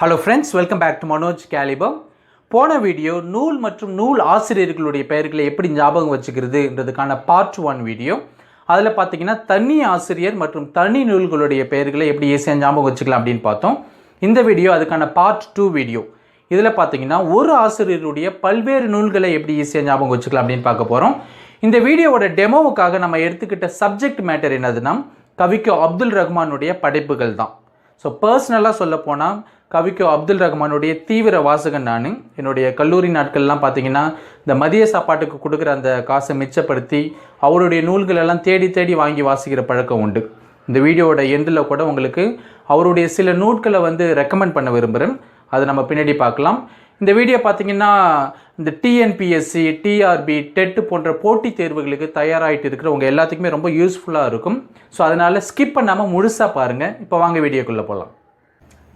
Hello friends welcome back to Manoj கேலிபம் போன video நூல் மற்றும் நூல் ஆசிரியர்களுடைய பெயர்களை எப்படி ஞாபகம் வச்சுக்கிறதுன்றதுக்கான பார்ட் ஒன் வீடியோ. அதில் பார்த்தீங்கன்னா தனி ஆசிரியர் மற்றும் தனி நூல்களுடைய பெயர்களை எப்படி ஈஸியாக ஞாபகம் வச்சுக்கலாம் அப்படின்னு பார்த்தோம். இந்த வீடியோ அதுக்கான பார்ட் டூ வீடியோ. இதில் பார்த்தீங்கன்னா ஒரு ஆசிரியருடைய பல்வேறு நூல்களை எப்படி ஈஸியாக ஞாபகம் வச்சுக்கலாம் அப்படின்னு பார்க்க போகிறோம் இந்த வீடியோவோட டெமோவுக்காக நம்ம எடுத்துக்கிட்ட சப்ஜெக்ட் மேட்டர் என்னதுன்னா கவிக்கு அப்துல் ரஹ்மானுடைய படைப்புகள் தான். ஸோ பர்சனலாக சொல்ல போனால் கவிக்கு அப்துல் ரஹ்மானுடைய தீவிர வாசகன் நான். என்னுடைய கல்லூரி நாட்கள்லாம் பார்த்தீங்கன்னா இந்த மதிய சாப்பாட்டுக்கு கொடுக்குற அந்த காசை மிச்சப்படுத்தி அவருடைய நூல்களெல்லாம் தேடி தேடி வாங்கி வாசிக்கிற பழக்கம் உண்டு. இந்த வீடியோவோட எண்டில் கூட உங்களுக்கு அவருடைய சில நூட்களை வந்து ரெக்கமெண்ட் பண்ண விரும்புகிறேன் அதை நம்ம பின்னாடி பார்க்கலாம். இந்த வீடியோ பார்த்தீங்கன்னா இந்த டிஎன்பிஎஸ்சி டிஆர்பி டெட் போன்ற போட்டித் தேர்வுகளுக்கு தயாராகிட்டு இருக்கிறவங்க எல்லாத்துக்குமே ரொம்ப யூஸ்ஃபுல்லாக இருக்கும். ஸோ அதனால் ஸ்கிப் பண்ணாமல் முழுசாக பாருங்கள் இப்போ வாங்க வீடியோக்குள்ளே போகலாம்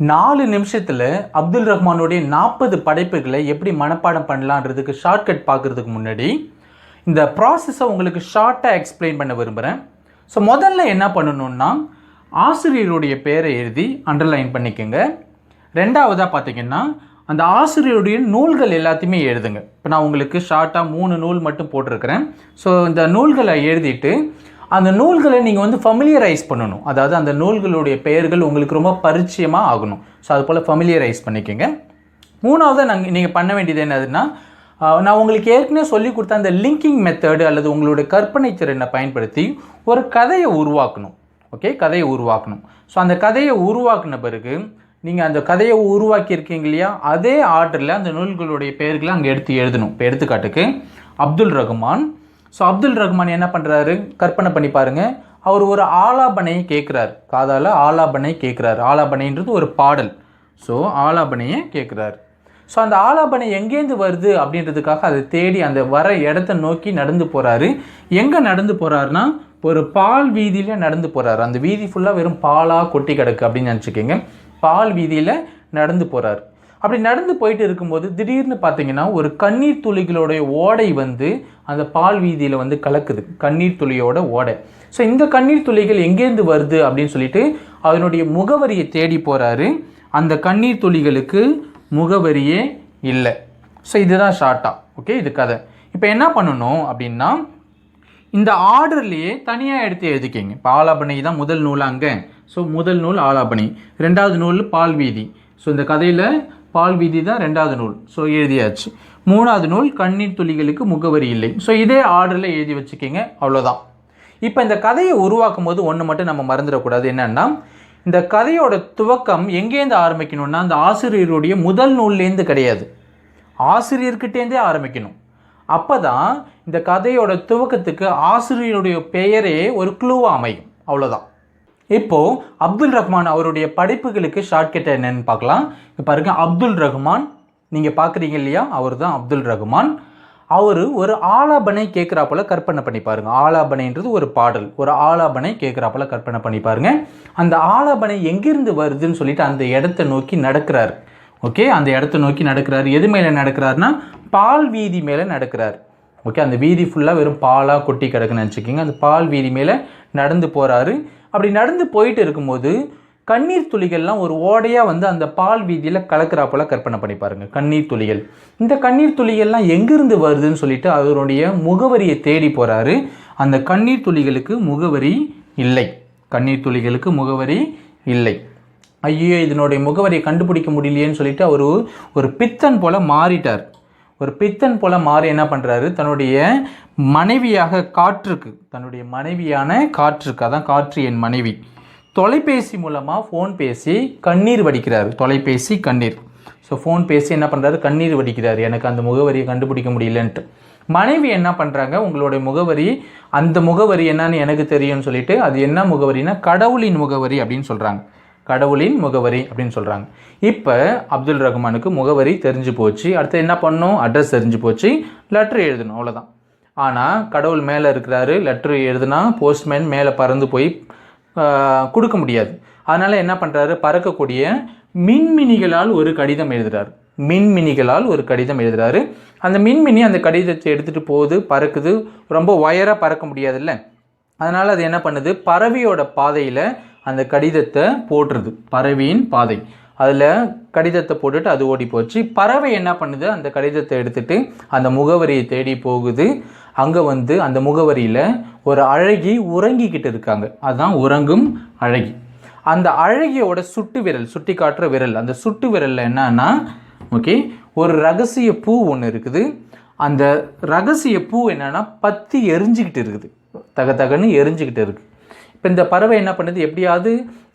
நாலு நிமிஷத்தில் அப்துல் ரஹ்மானுடைய நாற்பது படைப்புகளை எப்படி மனப்பாடம் பண்ணலான்றதுக்கு ஷார்ட்கட் பார்க்குறதுக்கு முன்னாடி இந்த ப்ராசஸை உங்களுக்கு ஷார்ட்டாக எக்ஸ்பிளைன் பண்ண விரும்புகிறேன் ஸோ முதல்ல என்ன பண்ணணுன்னா ஆசிரியருடைய பேரை எழுதி அண்டர்லைன் பண்ணிக்கோங்க. ரெண்டாவதாக பார்த்தீங்கன்னா அந்த ஆசிரியருடைய நூல்கள் எல்லாத்தையுமே எழுதுங்க. இப்போ நான் உங்களுக்கு ஷார்ட்டாக மூணு நூல் மட்டும் போட்டிருக்கிறேன். ஸோ இந்த நூல்களை எழுதிட்டு அந்த நூல்களை நீங்கள் வந்து ஃபமிலியரைஸ் பண்ணணும். அதாவது அந்த நூல்களுடைய பெயர்கள் உங்களுக்கு ரொம்ப பரிச்சயமாக ஆகணும். ஸோ அது போல் ஃபமிலியரைஸ் பண்ணிக்கோங்க. மூணாவது நாங்கள் நீங்கள் பண்ண வேண்டியது என்னதுன்னா நான் உங்களுக்கு ஏற்கனவே சொல்லி கொடுத்த அந்த லிங்கிங் மெத்தடு அல்லது உங்களுடைய கற்பனை திறனை பயன்படுத்தி ஒரு கதையை உருவாக்கணும். ஓகே கதையை உருவாக்கணும். ஸோ அந்த கதையை உருவாக்கின பிறகு நீங்கள் அந்த கதையை உருவாக்கியிருக்கீங்க இல்லையா அதே ஆர்டரில் அந்த நூல்களுடைய பெயர்களை அங்கே எடுத்து எழுதணும். இப்போ எடுத்துக்காட்டுக்கு அப்துல் ரஹ்மான் ஸோ அப்துல் ரஹ்மான் என்ன பண்ணுறாரு கற்பனை பண்ணி பாருங்கள் அவர் ஒரு ஆலாபனையை கேட்குறாரு. காதால் ஆலாபனை கேட்குறாரு. ஆலாபனைன்றது ஒரு பாடல். ஸோ ஆலாபனையை கேட்குறாரு. ஸோ அந்த ஆலாபனை எங்கேருந்து வருது அப்படின்றதுக்காக அதை தேடி அந்த வர இடத்த நோக்கி நடந்து போகிறாரு எங்கே நடந்து போகிறாருன்னா ஒரு பால் வீதியில் நடந்து போகிறாரு அந்த வீதி ஃபுல்லாக வெறும் பாலாக கொட்டி கிடக்கு அப்படின்னு நினச்சிக்கோங்க. பால் வீதியில் நடந்து போகிறாரு அப்படி நடந்து போயிட்டு இருக்கும்போது திடீர்னு பார்த்தீங்கன்னா ஒரு கண்ணீர் துளிகளுடைய ஓடை வந்து அந்த பால் வீதியில் வந்து கலக்குது. கண்ணீர் துளியோட ஓடை. ஸோ இந்த கண்ணீர் துளிகள் எங்கேருந்து வருது அப்படின்னு சொல்லிட்டு அதனுடைய முகவரியை தேடி போகிறாரு அந்த கண்ணீர் துளிகளுக்கு முகவரியே இல்லை. ஸோ இதுதான் ஷார்ட்டாக ஓகே இது கதை. இப்போ என்ன பண்ணணும் அப்படின்னா இந்த ஆர்டர்லேயே தனியாக எடுத்து எழுதிக்கிங்க. இப்போ ஆலாபனை தான் முதல் நூல் அங்கே. ஸோ முதல் நூல் ஆலாபனை. ரெண்டாவது நூல் பால் வீதி. ஸோ இந்த கதையில் பால் வீதி தான் ரெண்டாவது நூல். ஸோ எழுதியாச்சு. மூணாவது நூல் கண்ணீர் துளிகளுக்கு முகவரி இல்லை. ஸோ இதே ஆர்டரில் எழுதி வச்சுக்கிங்க. அவ்வளோதான் இப்போ இந்த கதையை உருவாக்கும் போது ஒன்று மட்டும் நம்ம மறந்துடக்கூடாது. என்னென்னா இந்த கதையோட துவக்கம் எங்கேருந்து ஆரம்பிக்கணும்னா அந்த ஆசிரியருடைய முதல் நூல்லேருந்து கிடையாது. ஆசிரியர்கிட்டேருந்தே ஆரம்பிக்கணும். அப்போ தான் இந்த கதையோட துவக்கத்துக்கு ஆசிரியருடைய பெயரே ஒரு க்ளூவாக அமையும். அவ்வளோதான் இப்போது அப்துல் ரஹ்மான் அவருடைய படைப்புகளுக்கு ஷார்ட்கட் என்னென்னு பார்க்கலாம். இப்போ பாருங்க அப்துல் ரஹ்மான் நீங்கள் பார்க்குறீங்க இல்லையா? அவர் தான் அப்துல் ரஹ்மான். அவர் ஒரு ஆலாபனை கேட்குறாப்புல கற்பனை பண்ணி பாருங்க. ஆலாபனைன்றது ஒரு பாடல். ஒரு ஆலாபனை கேட்குறாப்புல கற்பனை பண்ணி பாருங்க. அந்த ஆலாபனை எங்கேருந்து வருதுன்னு சொல்லிட்டு அந்த இடத்த நோக்கி நடக்கிறார். ஓகே அந்த இடத்த நோக்கி நடக்கிறார். எது மேலே நடக்கிறாருன்னா பால் வீதி மேலே நடக்கிறார். ஓகே அந்த வீதி ஃபுல்லாக வெறும் பாலாக கொட்டி கிடக்குன்னு நினச்சிக்கிங்க. அந்த பால் வீதி மேலே நடந்து போகிறாரு அப்படி நடந்து போயிட்டு இருக்கும்போது கண்ணீர் துளிகள்லாம் ஒரு ஓடையாக வந்து அந்த பால் வீதியில் கலக்கிறாப்போல கற்பனை பண்ணி பாருங்கள் கண்ணீர் துளிகள். இந்த கண்ணீர் துளிகள்லாம் எங்கிருந்து வருதுன்னு சொல்லிட்டு அவருடைய முகவரியை தேடி போகிறாரு அந்த கண்ணீர் துளிகளுக்கு முகவரி இல்லை. கண்ணீர் துளிகளுக்கு முகவரி இல்லை. ஐயோ இதனுடைய முகவரியை கண்டுபிடிக்க முடியலையேன்னு சொல்லிட்டு அவர் ஒரு பித்தன் போல மாறிட்டார். ஒரு பித்தன் போல மாறி என்ன பண்ணுறாரு தன்னுடைய மனைவியாக காற்றுக்கு தன்னுடைய மனைவியான காற்றுக்கு அதான் காற்று என் மனைவி. தொலைபேசி மூலமாக ஃபோன் பேசி கண்ணீர் வடிக்கிறார். தொலைபேசி கண்ணீர். ஸோ ஃபோன் பேசி என்ன பண்ணுறாரு கண்ணீர் வடிக்கிறார். எனக்கு அந்த முகவரியை கண்டுபிடிக்க முடியலன்ட்டு. மனைவி என்ன பண்ணுறாங்க உங்களுடைய முகவரி அந்த முகவரி என்னன்னு எனக்கு தெரியும்னு சொல்லிட்டு அது என்ன முகவரினா கடவுளின் முகவரி அப்படின்னு சொல்கிறாங்க கடவுளின் முகவரி அப்படின்னு சொல்கிறாங்க இப்போ அப்துல் ரஹ்மானுக்கு முகவரி தெரிஞ்சு போச்சு. அடுத்து என்ன பண்ணணும் அட்ரஸ் தெரிஞ்சு போச்சு. லெட்ரு எழுதணும் அவ்வளோதான் ஆனால் கடவுள் மேலே இருக்கிறாரு லெட்ரு எழுதுனா போஸ்ட்மேன் மேலே பறந்து போய் கொடுக்க முடியாது. அதனால் என்ன பண்ணுறாரு பறக்கக்கூடிய மின்மினிகளால் ஒரு கடிதம் எழுதுகிறார் மின்மினிகளால் ஒரு கடிதம் எழுதுகிறாரு அந்த மின்மினி அந்த கடிதத்தை எடுத்துகிட்டு போகுது பறக்குது. ரொம்ப ஒயராக பறக்க முடியாதுல்ல. அதனால் அது என்ன பண்ணுது? பறவையோட பாதையில் அந்த கடிதத்தை போட்டுருது. பறவையின் பாதை. அதில் கடிதத்தை போட்டுட்டு அது ஓடி போச்சு. பறவை என்ன பண்ணுது? அந்த கடிதத்தை எடுத்துட்டு அந்த முகவரியை தேடி போகுது. அங்கே வந்து அந்த முகவரியில் ஒரு அழகி உறங்கிக்கிட்டு இருக்காங்க. அதுதான் உறங்கும் அழகி. அந்த அழகியோட சுட்டு விரல் சுட்டி காட்டுற விரல். அந்த சுட்டு விரலில் என்னன்னா ஓகே ஒரு ரகசிய பூ ஒன்று இருக்குது. அந்த ரகசிய பூ என்னென்னா பத்தி எரிஞ்சுக்கிட்டு இருக்குது. தக தகன்னு எரிஞ்சுக்கிட்டு இருக்குது இப்போ இந்த பறவை என்ன பண்ணுது? எப்படியாவது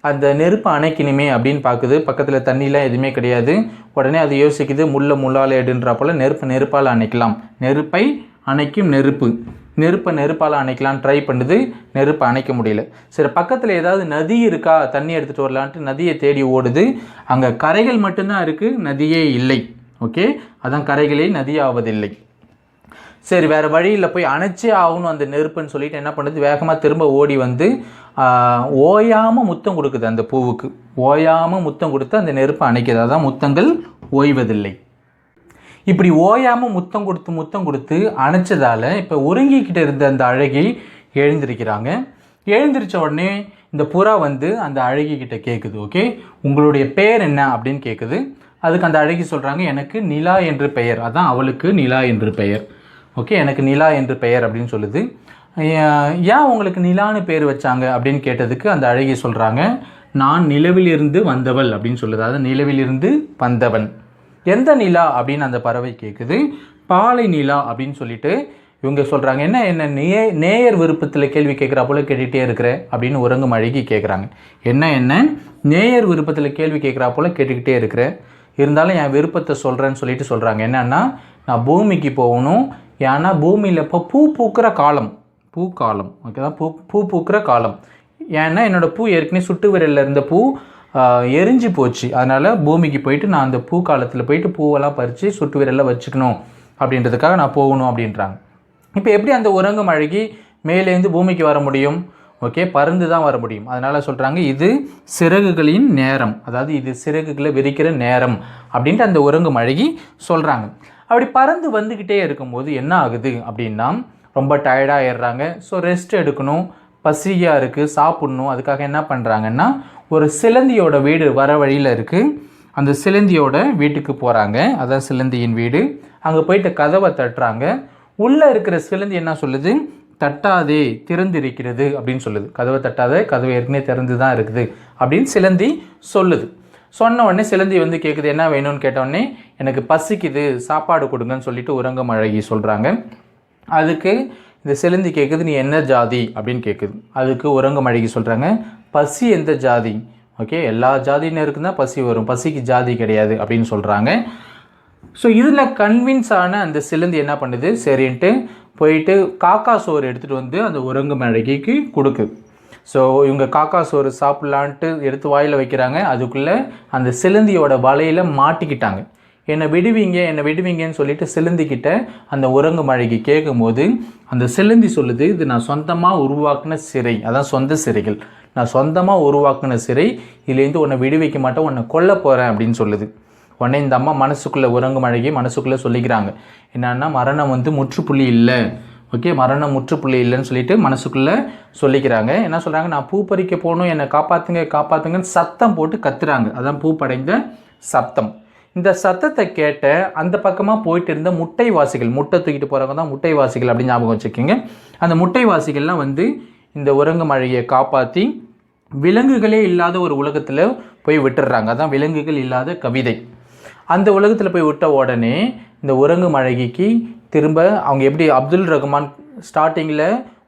அந்த நெருப்பை அணைக்கணுமே அப்படின்னு பார்க்குது பக்கத்தில் தண்ணிலாம் எதுவுமே கிடையாது. உடனே அது யோசிக்குது முள்ள முள்ளால் எடுன்றா போல் நெருப்பு நெருப்பால் அணைக்கலாம். நெருப்பை அணைக்கும் நெருப்பு. நெருப்பை நெருப்பால் அணைக்கலாம் ட்ரை பண்ணுது. நெருப்பை அணைக்க முடியல. சரி பக்கத்தில் ஏதாவது நதி இருக்கா? தண்ணி எடுத்துகிட்டு வரலான்ட்டு நதியை தேடி ஓடுது. அங்கே கரைகள் மட்டும்தான் இருக்குது நதியே இல்லை. ஓகே அதான் கரைகளே நதியாவதில்லை. சரி வேறு வழியில் போய் அணைச்சே ஆகணும் அந்த நெருப்புன்னு சொல்லிட்டு என்ன பண்ணுது? வேகமாக திரும்ப ஓடி வந்து ஓயாமல் முத்தம் கொடுக்குது அந்த பூவுக்கு. ஓயாமல் முத்தம் கொடுத்து அந்த நெருப்பை அணைக்குது. அதான் முத்தங்கள் ஓய்வதில்லை. இப்படி ஓயாமல் முத்தம் கொடுத்து முத்தம் கொடுத்து அணைச்சதால் இப்போ ஒருங்கிக்கிட்டு இருந்த அந்த அழகி எழுந்திருக்கிறாங்க. எழுந்திருச்ச உடனே இந்த புறா வந்து அந்த அழகி கிட்ட கேட்குது ஓகே உங்களுடைய பெயர் என்ன? அப்படின்னு கேட்குது அதுக்கு அந்த அழகி சொல்கிறாங்க எனக்கு நிலா என்று பெயர். அதான் அவளுக்கு நிலா என்று பெயர். ஓகே எனக்கு நிலா என்று பெயர் அப்படின்னு சொல்லுது. ஏன் உங்களுக்கு நிலான்னு பேர் வச்சாங்க அப்படின்னு கேட்டதுக்கு அந்த அழகி சொல்கிறாங்க நான் நிலவிலிருந்து வந்தவள் அப்படின்னு சொல்லுது. அதாவது நிலவிலிருந்து வந்தவன். எந்த நிலா அப்படின்னு அந்த பறவை கேட்குது பாலை நிலா அப்படின்னு சொல்லிட்டு இவங்க சொல்கிறாங்க என்ன என்ன நே நேயர் விருப்பத்தில் கேள்வி கேட்குறா போல கேட்டுகிட்டே இருக்கிற? அப்படின்னு உறங்கும் அழகி கேட்குறாங்க என்ன என்ன நேயர் விருப்பத்தில் கேள்வி கேட்குறா போல கேட்டுக்கிட்டே இருக்கிற? இருந்தாலும் என் விருப்பத்தை சொல்கிறேன்னு சொல்லிட்டு சொல்கிறாங்க என்னன்னா நான் பூமிக்கு போகணும் ஏன்னா பூமியில் இப்போ பூ பூக்கிற காலம். பூ காலம். ஓகேவா பூ பூ பூக்கிற காலம். ஏன்னா என்னோடய பூ ஏற்கனவே சுட்டு விரலில் இருந்த பூ எரிஞ்சு போச்சு. அதனால் பூமிக்கு போயிட்டு நான் அந்த பூ காலத்தில் போயிட்டு பூவெல்லாம் பறித்து சுட்டு விரலில் வச்சுக்கணும். அப்படின்றதுக்காக நான் போகணும் அப்படின்றாங்க. இப்போ எப்படி அந்த உறங்கு மழைக்கு மேலேருந்து பூமிக்கு வர முடியும்? ஓகே பறந்து தான் வர முடியும். அதனால் சொல்கிறாங்க இது சிறகுகளின் நேரம். அதாவது இது சிறகுகளை விரிக்கிற நேரம். அப்படின்ட்டு அந்த உறங்கு மழகி சொல்கிறாங்க அப்படி பறந்து வந்துக்கிட்டே இருக்கும்போது என்ன ஆகுது அப்படின்னா ரொம்ப டயர்டாக ஏறுறாங்க ஸோ ரெஸ்ட் எடுக்கணும். பசியாக இருக்குது சாப்பிட்ணும். அதுக்காக என்ன பண்ணுறாங்கன்னா ஒரு சிலந்தியோட வீடு வர வழியில் இருக்குது அந்த சிலந்தியோட வீட்டுக்கு போகிறாங்க அதான் சிலந்தியின் வீடு. அங்கே போயிட்டு கதவை தட்டுறாங்க. உள்ளே இருக்கிற சிலந்தி என்ன சொல்லுது? தட்டாதே திறந்திருக்கிறது அப்படின்னு சொல்லுது. கதவை தட்டாதே கதவை ஏற்கனவே திறந்து தான் இருக்குது அப்படின்னு சிலந்தி சொல்லுது. சொன்ன உடனே சிலந்தி வந்து கேட்குது என்ன வேணும்னு? கேட்டோடனே எனக்கு பசிக்குது சாப்பாடு கொடுங்கன்னு சொல்லிட்டு உறங்கம் அழகி சொல்கிறாங்க அதுக்கு இந்த சிலந்தி கேட்குது நீ என்ன ஜாதி? அப்படின்னு கேட்குது அதுக்கு உறங்கம் அழகி சொல்கிறாங்க பசி எந்த ஜாதி? ஓகே எல்லா ஜாதியினருக்கும் தான் பசி வரும். பசிக்கு ஜாதி கிடையாது அப்படின்னு சொல்கிறாங்க ஸோ இதில் கன்வின்ஸ் ஆன அந்த சிலந்தி என்ன பண்ணுது? சரின்ட்டு போயிட்டு காக்கா சோறு எடுத்துகிட்டு வந்து அந்த உறங்கும் அழகிக்கு கொடுக்குது. ஸோ இவங்க காக்கா சோறு சாப்பிட்லான்ட்டு எடுத்து வாயில் வைக்கிறாங்க. அதுக்குள்ளே அந்த சிலந்தியோட வலையில் மாட்டிக்கிட்டாங்க. என்னை விடுவீங்க என்னை விடுவீங்கன்னு சொல்லிட்டு சிலந்திக்கிட்ட அந்த உறங்கு மழைக்கு கேட்கும்போது அந்த சிலந்தி சொல்லுது இது நான் சொந்தமாக உருவாக்கின சிறை. அதான் சொந்த சிறைகள். நான் சொந்தமாக உருவாக்கின சிறை இதுலேருந்து உன்னை விடுவிக்க மாட்டேன் உன்னை கொல்ல போகிறேன் அப்படின்னு சொல்லுது. உடனே இந்த அம்மா மனசுக்குள்ளே உறங்கு மழைக்கு மனசுக்குள்ளே சொல்லிக்கிறாங்க. என்னன்னா மரணம் வந்து முற்றுப்புள்ளி இல்லை. ஓகே மரணம் முற்றுப்புள்ளி இல்லைன்னு சொல்லிட்டு மனசுக்குள்ளே சொல்லிக்கிறாங்க. என்ன சொல்கிறாங்க நான் பூ பறிக்க போகணும் என்னை காப்பாற்றுங்க காப்பாற்றுங்கன்னு சத்தம் போட்டு கத்துறாங்க. அதான் பூ படைந்த சத்தம். இந்த சத்தத்தை கேட்ட அந்த பக்கமாக போயிட்டு இருந்த முட்டைவாசிகள் முட்டை தூக்கிட்டு போகிறவங்க தான் முட்டைவாசிகள் அப்படின்னு ஞாபகம் வச்சுக்கோங்க அந்த முட்டைவாசிகள்லாம் வந்து இந்த உறங்கு மழையை காப்பாற்றி விலங்குகளே இல்லாத ஒரு உலகத்தில் போய் விட்டுடுறாங்க அதான் விலங்குகள் இல்லாத கவிதை. அந்த உலகத்தில் போய் விட்ட உடனே இந்த உறங்கு மழகிக்கு திரும்ப அவங்க எப்படி அப்துல் ரஹ்மான் ஸ்டார்டிங்கில்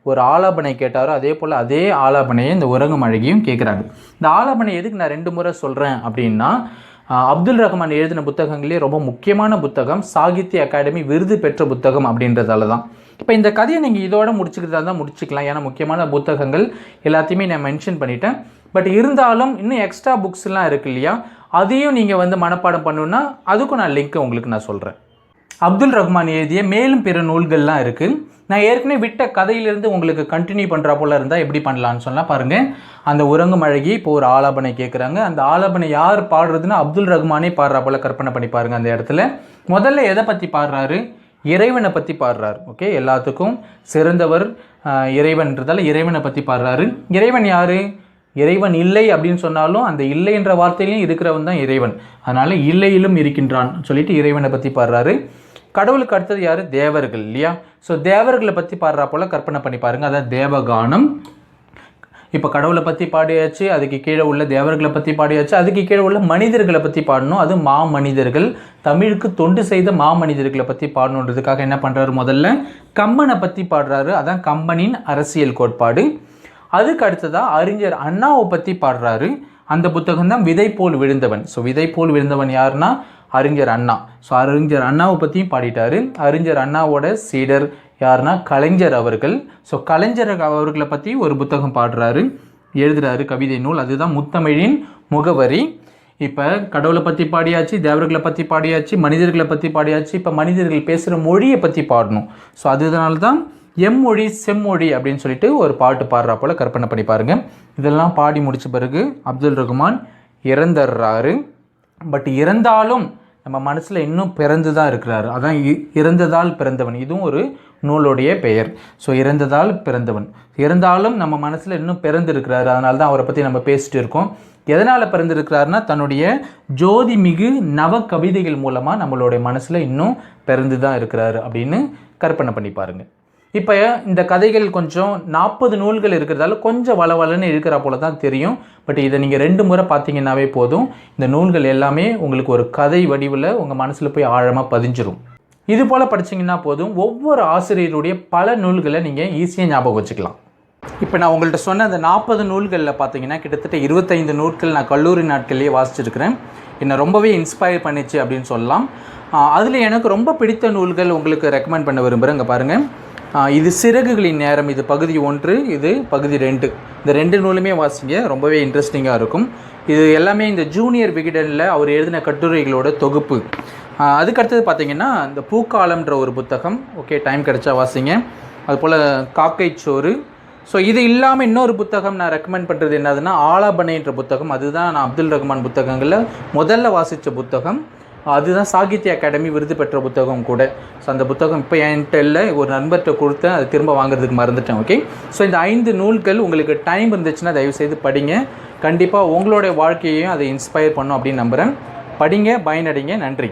ஒரு ஆலாபனை கேட்டாரோ அதே போல் அதே ஆலாபனையை இந்த உறங்கும் அழகியும் கேட்குறாங்க இந்த ஆலாபனை எதுக்கு நான் ரெண்டு முறை சொல்கிறேன் அப்படின்னா அப்துல் ரஹ்மான் எழுதின புத்தகங்களே ரொம்ப முக்கியமான புத்தகம். சாகித்ய அகாடமி விருது பெற்ற புத்தகம் அப்படின்றதால தான் இப்போ இந்த கதையை நீங்கள் இதோட முடிச்சுக்கிறதா தான் முடிச்சுக்கலாம். ஏன்னா முக்கியமான புத்தகங்கள் எல்லாத்தையுமே நான் மென்ஷன் பண்ணிட்டேன். பட் இருந்தாலும் இன்னும் எக்ஸ்ட்ரா புக்ஸ்லாம் இருக்கு இல்லையா? அதையும் நீங்கள் வந்து மனப்பாடம் பண்ணணுன்னா அதுக்கும் நான் லிங்க்கை உங்களுக்கு நான் சொல்கிறேன் அப்துல் ரஹ்மான் எழுதிய மேலும் பிற நூல்கள்லாம் இருக்குது நான் ஏற்கனவே விட்ட கதையிலிருந்து உங்களுக்கு கண்டினியூ பண்ணுறா போல் இருந்தால் எப்படி பண்ணலான்னு சொன்னால் பாருங்கள் அந்த உறங்கும் அழகி இப்போ ஒரு ஆலாபனை கேட்குறாங்க அந்த ஆலாபனை யார் பாடுறதுன்னா அப்துல் ரஹ்மானே பாடுறா போல் கற்பனை பண்ணி பாருங்கள் அந்த இடத்துல. முதல்ல எதை பற்றி பாடுறாரு? இறைவனை பற்றி பாடுறாரு. ஓகே எல்லாத்துக்கும் சிறந்தவர் ஆஹ், இறைவன்றதால இறைவனை பற்றி பாடுறாரு. இறைவன் யார்? இறைவன் இல்லை அப்படின்னு சொன்னாலும் அந்த இல்லை என்ற வார்த்தையிலையும் இருக்கிறவன் தான் இறைவன். அதனால் இல்லையிலும் இருக்கின்றான் சொல்லிட்டு இறைவனை பற்றி பாடுறாரு. கடவுளுக்கு அடுத்தது யார்? தேவர்கள் இல்லையா? ஸோ தேவர்களை பற்றி பாடுறா போல கற்பனை பண்ணி பாருங்க. அதான் தேவகானம். இப்போ கடவுளை பற்றி பாடியாச்சு அதுக்கு கீழே உள்ள தேவர்களை பற்றி பாடியாச்சு அதுக்கு கீழே உள்ள மனிதர்களை பற்றி பாடணும். அது மா மனிதர்கள் தமிழுக்கு தொண்டு செய்த மா மனிதர்களை பற்றி பாடணுன்றதுக்காக என்ன பண்ணுறாரு முதல்ல? கம்மனை பற்றி பாடுறாரு. அதான் கம்பனின் அரசியல் கோட்பாடு. அதுக்கு அடுத்ததாக அறிஞர் அண்ணாவை பற்றி பாடுறாரு. அந்த புத்தகம் தான் விதை போல் விழுந்தவன். ஸோ விதை போல் விழுந்தவன் யாருன்னா அறிஞர் அண்ணா. ஸோ அறிஞர் அண்ணாவை பற்றியும் பாடிட்டார். அறிஞர் அண்ணாவோட சீடர் யாருன்னா கலைஞர் அவர்கள். ஸோ கலைஞர் அவர்களை பற்றி ஒரு புத்தகம் பாடுறாரு. எழுதுறாரு கவிதை நூல். அதுதான் முத்தமிழின் முகவரி. இப்போ கடவுளை பற்றி பாடியாச்சு தேவர்களை பற்றி பாடியாச்சு மனிதர்களை பற்றி பாடியாச்சு. இப்போ மனிதர்கள் பேசுகிற மொழியை பற்றி பாடணும். ஸோ அதனால தான் எம்மொழி செம்மொழி அப்படின்னு சொல்லிட்டு ஒரு பாட்டு பாடுறா போல் கற்பனை பண்ணி பாருங்க. இதெல்லாம் பாடி முடித்த பிறகு அப்துல் ரகுமான் இறந்துடுறாரு பட் இறந்தாலும் நம்ம மனசில் இன்னும் பிறந்து தான் இருக்கிறார். அதான் இறந்ததால் பிறந்தவன். இதுவும் ஒரு நூலுடைய பெயர். ஸோ இறந்ததால் பிறந்தவன். இருந்தாலும் நம்ம மனசில் இன்னும் பிறந்திருக்கிறாரு. அதனால தான் அவரை பற்றி நம்ம பேசிட்டு இருக்கோம். எதனால் பிறந்திருக்கிறாருன்னா தன்னுடைய ஜோதி மிகு நவ கவிதைகள் மூலமாக நம்மளுடைய மனசில் இன்னும் பிறந்து தான் இருக்கிறாரு அப்படின்னு கற்பனை பண்ணி பாருங்கள் இப்போ இந்த கதைகள் கொஞ்சம் நாற்பது நூல்கள் இருக்கிறதால கொஞ்சம் வளவலன்னு இருக்கிற போல தான் தெரியும். பட் இதை நீங்கள் ரெண்டு முறை பார்த்தீங்கன்னாவே போதும். இந்த நூல்கள் எல்லாமே உங்களுக்கு ஒரு கதை வடிவில் உங்கள் மனசில் போய் ஆழமாக பதிஞ்சிரும். இது போல் படிச்சீங்கன்னா போதும். ஒவ்வொரு ஆசிரியருடைய பல நூல்களை நீங்கள் ஈஸியாக ஞாபகம் வச்சுக்கலாம். இப்போ நான் உங்கள்கிட்ட சொன்ன அந்த நாற்பது நூல்களில் பார்த்தீங்கன்னா கிட்டத்தட்ட இருபத்தைந்து நூல்கள் நான் கல்லூரி நாட்கள்லேயே வாசிச்சிருக்கிறேன். என்னை ரொம்பவே இன்ஸ்பயர் பண்ணிச்சு அப்படின்னு சொல்லலாம். அதில் எனக்கு ரொம்ப பிடித்த நூல்கள் உங்களுக்கு ரெக்கமெண்ட் பண்ண விரும்புகிறேன் இங்கே பாருங்கள் இது சிறகுகளின் நேரம். இது பகுதி ஒன்று இது பகுதி ரெண்டு. இந்த ரெண்டு நூலுமே வாசிங்க ரொம்பவே இன்ட்ரெஸ்டிங்காக இருக்கும். இது எல்லாமே இந்த ஜூனியர் விகடனில் அவர் எழுதின கட்டுரைகளோட தொகுப்பு. அதுக்கடுத்தது பார்த்தீங்கன்னா இந்த பூக்காலம்ன்ற ஒரு புத்தகம். ஓகே டைம் கிடைச்சா வாசிங்க. அதுபோல் காக்கைச்சோறு. ஸோ இது இல்லாமல் இன்னொரு புத்தகம் நான் ரெக்கமெண்ட் பண்ணுறது என்னதுன்னா ஆலாபனைன்ற புத்தகம். அதுதான் நான் அப்துல் ரஹ்மான் புத்தகங்களில் முதல்ல வாசித்த புத்தகம். அதுதான் சாகித்ய அகாடமி விருது பெற்ற புத்தகம் கூட. ஸோ அந்த புத்தகம் இப்போ என்கிட்ட இல்லை. ஒரு நண்பர்கிட்ட கொடுத்தேன். அது திரும்ப வாங்குறதுக்கு மறந்துட்டேன். ஓகே ஸோ இந்த ஐந்து நூல்கள் உங்களுக்கு டைம் இருந்துச்சுன்னா தயவுசெய்து படிங்க. கண்டிப்பாக உங்களுடைய வாழ்க்கையையும் அதை இன்ஸ்பயர் பண்ணும் அப்படின்னு நம்புகிறேன் படிங்க பயனடைங்க. நன்றி.